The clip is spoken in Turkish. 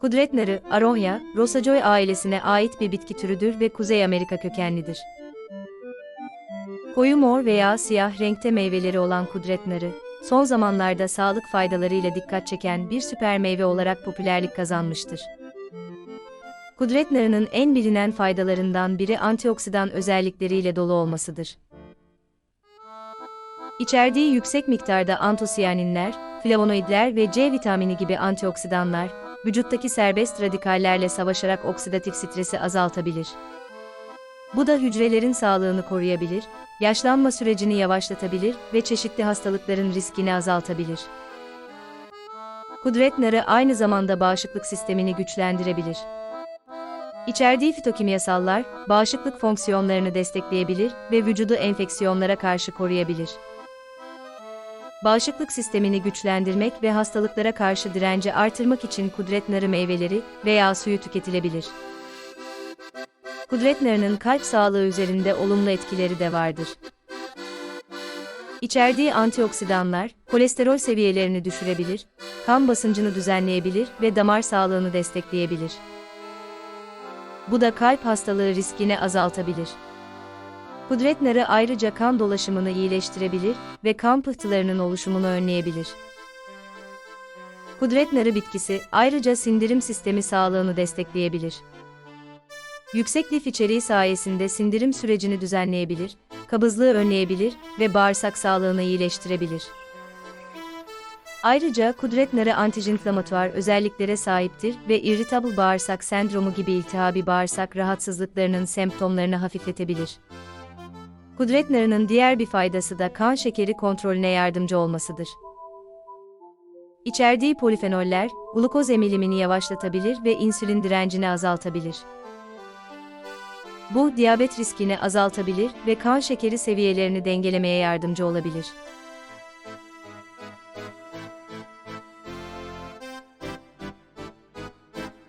Kudret narı, Aronia, Rosajoy ailesine ait bir bitki türüdür ve Kuzey Amerika kökenlidir. Koyu mor veya siyah renkte meyveleri olan kudret narı, son zamanlarda sağlık faydalarıyla dikkat çeken bir süper meyve olarak popülerlik kazanmıştır. Kudret narının en bilinen faydalarından biri antioksidan özellikleriyle dolu olmasıdır. İçerdiği yüksek miktarda antosiyaninler, flavonoidler ve C vitamini gibi antioksidanlar, vücuttaki serbest radikallerle savaşarak oksidatif stresi azaltabilir. Bu da hücrelerin sağlığını koruyabilir, yaşlanma sürecini yavaşlatabilir ve çeşitli hastalıkların riskini azaltabilir. Kudret narı aynı zamanda bağışıklık sistemini güçlendirebilir. İçerdiği fitokimyasallar, bağışıklık fonksiyonlarını destekleyebilir ve vücudu enfeksiyonlara karşı koruyabilir. Bağışıklık sistemini güçlendirmek ve hastalıklara karşı direnci artırmak için kudret narı meyveleri veya suyu tüketilebilir. Kudret narının kalp sağlığı üzerinde olumlu etkileri de vardır. İçerdiği antioksidanlar, kolesterol seviyelerini düşürebilir, kan basıncını düzenleyebilir ve damar sağlığını destekleyebilir. Bu da kalp hastalığı riskini azaltabilir. Kudret narı ayrıca kan dolaşımını iyileştirebilir ve kan pıhtılarının oluşumunu önleyebilir. Kudret narı bitkisi ayrıca sindirim sistemi sağlığını destekleyebilir. Yüksek lif içeriği sayesinde sindirim sürecini düzenleyebilir, kabızlığı önleyebilir ve bağırsak sağlığını iyileştirebilir. Ayrıca kudret narı antijinflamatuar özelliklere sahiptir ve irritable bağırsak sendromu gibi iltihabi bağırsak rahatsızlıklarının semptomlarını hafifletebilir. Kudret narının diğer bir faydası da kan şekeri kontrolüne yardımcı olmasıdır. İçerdiği polifenoller, glukoz emilimini yavaşlatabilir ve insülin direncini azaltabilir. Bu, diyabet riskini azaltabilir ve kan şekeri seviyelerini dengelemeye yardımcı olabilir.